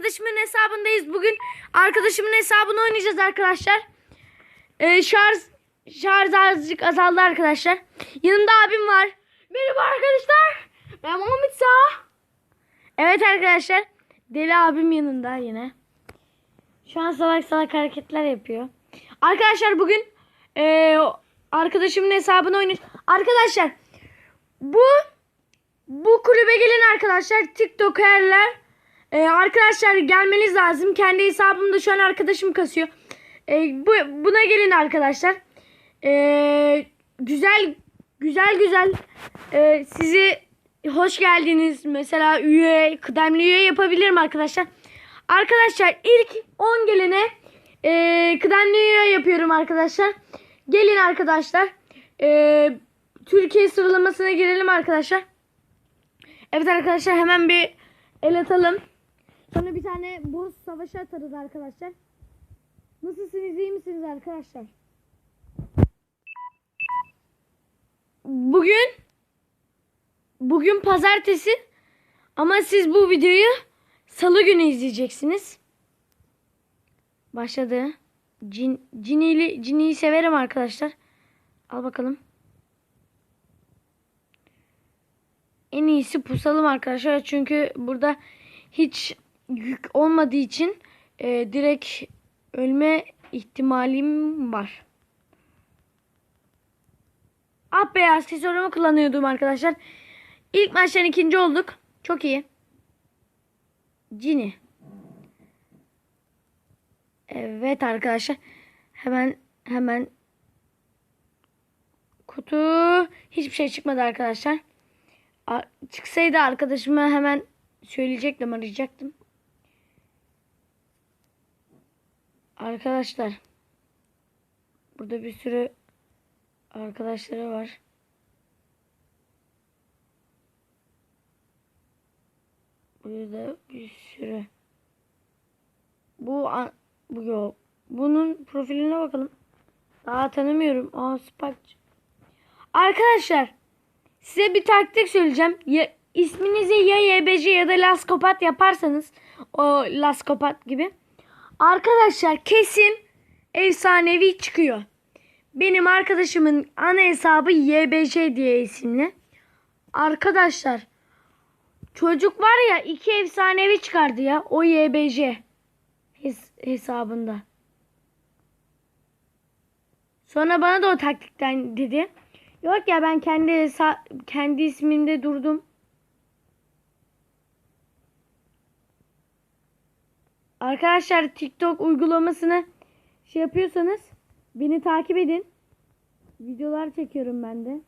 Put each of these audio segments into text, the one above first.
arkadaşımın hesabındayız. Bugün arkadaşımın hesabını oynayacağız arkadaşlar. Ee, şarj şarj azıcık azaldı arkadaşlar. Yanımda abim var. Merhaba arkadaşlar. Ben Muhammed Sağ. Evet arkadaşlar. Deli abim yanında yine. Şu an salak salak hareketler yapıyor. Arkadaşlar bugün ee, arkadaşımın hesabını oynayacağız. Arkadaşlar bu bu kulübe gelin arkadaşlar. TikTokerler. Ee, arkadaşlar gelmeniz lazım. Kendi hesabımda şu an arkadaşım kasıyor. Ee, bu, buna gelin arkadaşlar. Ee, güzel güzel güzel ee, sizi hoş geldiniz. Mesela üye, kıdemli üye yapabilirim arkadaşlar. Arkadaşlar ilk 10 gelene ee, kıdemli üye yapıyorum arkadaşlar. Gelin arkadaşlar. Ee, Türkiye sıralamasına girelim arkadaşlar. Evet arkadaşlar hemen bir el atalım. Sonra bir tane boz savaşı atarız arkadaşlar. Nasılsınız iyi misiniz arkadaşlar? Bugün bugün pazartesi ama siz bu videoyu salı günü izleyeceksiniz. Başladı. Cin, cinili, ciniyi severim arkadaşlar. Al bakalım. En iyisi pusalım arkadaşlar. Çünkü burada hiç yük olmadığı için e, direkt ölme ihtimalim var. Ah be aksesuarımı kullanıyordum arkadaşlar. İlk maçtan ikinci olduk. Çok iyi. Cini. Evet arkadaşlar. Hemen hemen kutu hiçbir şey çıkmadı arkadaşlar. Çıksaydı arkadaşıma hemen söyleyecektim arayacaktım. Arkadaşlar burada bir sürü arkadaşları var. Burada bir sürü. Bu an- bu yok. Bunun profiline bakalım. Daha tanımıyorum. Aa Spark. Arkadaşlar size bir taktik söyleyeceğim. Ya, isminizi ya YBC ya da Laskopat yaparsanız o Laskopat gibi. Arkadaşlar kesin efsanevi çıkıyor. Benim arkadaşımın ana hesabı YBC diye isimli. Arkadaşlar çocuk var ya iki efsanevi çıkardı ya o YBC hes- hesabında. Sonra bana da o taktikten dedi. Yok ya ben kendi kendi ismimde durdum. Arkadaşlar TikTok uygulamasını şey yapıyorsanız beni takip edin. Videolar çekiyorum ben de.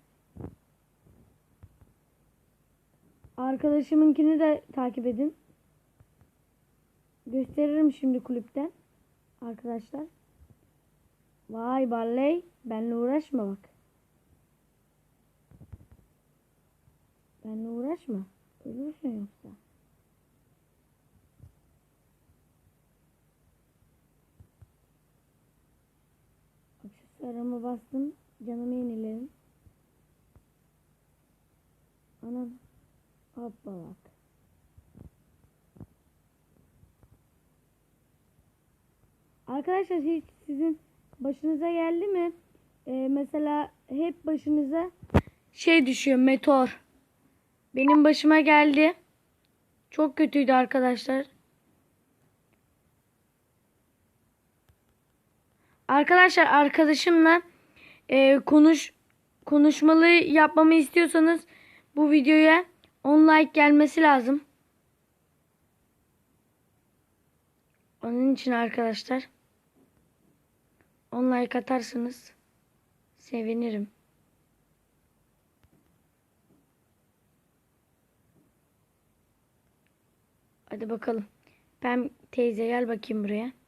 Arkadaşımınkini de takip edin. Gösteririm şimdi kulüpten. Arkadaşlar. Vay Barley. Benle uğraşma bak. Benle uğraşma. Ölürsün yoksa. Aksesuarımı bastım. Canımı yenilerim. Anam. Hoppa bak. Arkadaşlar hiç sizin başınıza geldi mi? Ee, mesela hep başınıza şey düşüyor meteor. Benim başıma geldi. Çok kötüydü arkadaşlar. Arkadaşlar arkadaşımla e, konuş konuşmalı yapmamı istiyorsanız bu videoya 10 like gelmesi lazım. Onun için arkadaşlar 10 like atarsanız sevinirim. Hadi bakalım. Ben teyze gel bakayım buraya.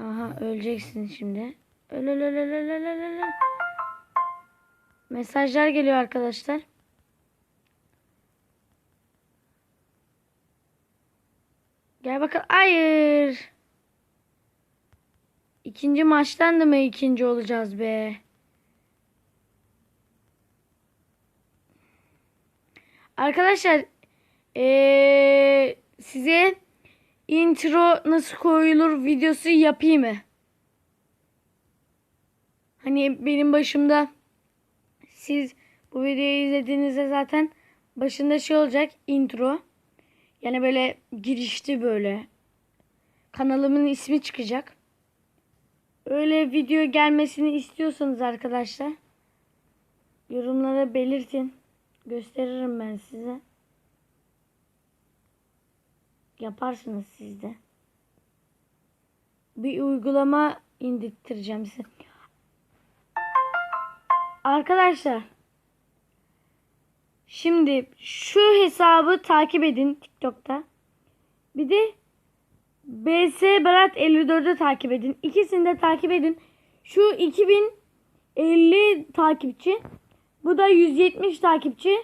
Aha öleceksin şimdi. Öl. Mesajlar geliyor arkadaşlar. Gel bakalım. Hayır. İkinci maçtan da mı ikinci olacağız be? Arkadaşlar ee, size intro nasıl koyulur videosu yapayım mı? Hani benim başımda siz bu videoyu izlediğinizde zaten başında şey olacak intro. Yani böyle girişti böyle. Kanalımın ismi çıkacak. Öyle video gelmesini istiyorsanız arkadaşlar yorumlara belirtin. Gösteririm ben size. Yaparsınız siz de. Bir uygulama indirttireceğim size. Arkadaşlar Şimdi şu hesabı takip edin TikTok'ta. Bir de BS Berat 54'ü takip edin. İkisini de takip edin. Şu 2050 takipçi. Bu da 170 takipçi.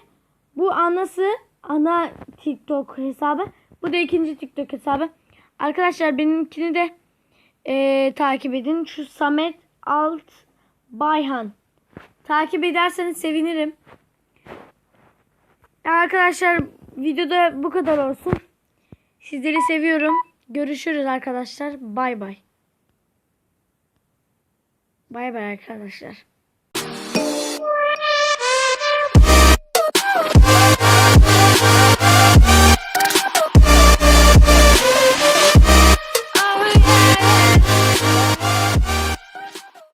Bu anası ana TikTok hesabı. Bu da ikinci TikTok hesabı. Arkadaşlar benimkini de eee, takip edin. Şu Samet Alt Bayhan. Takip ederseniz sevinirim. Arkadaşlar videoda bu kadar olsun. Sizleri seviyorum. Görüşürüz arkadaşlar. Bay bay. Bay bay arkadaşlar.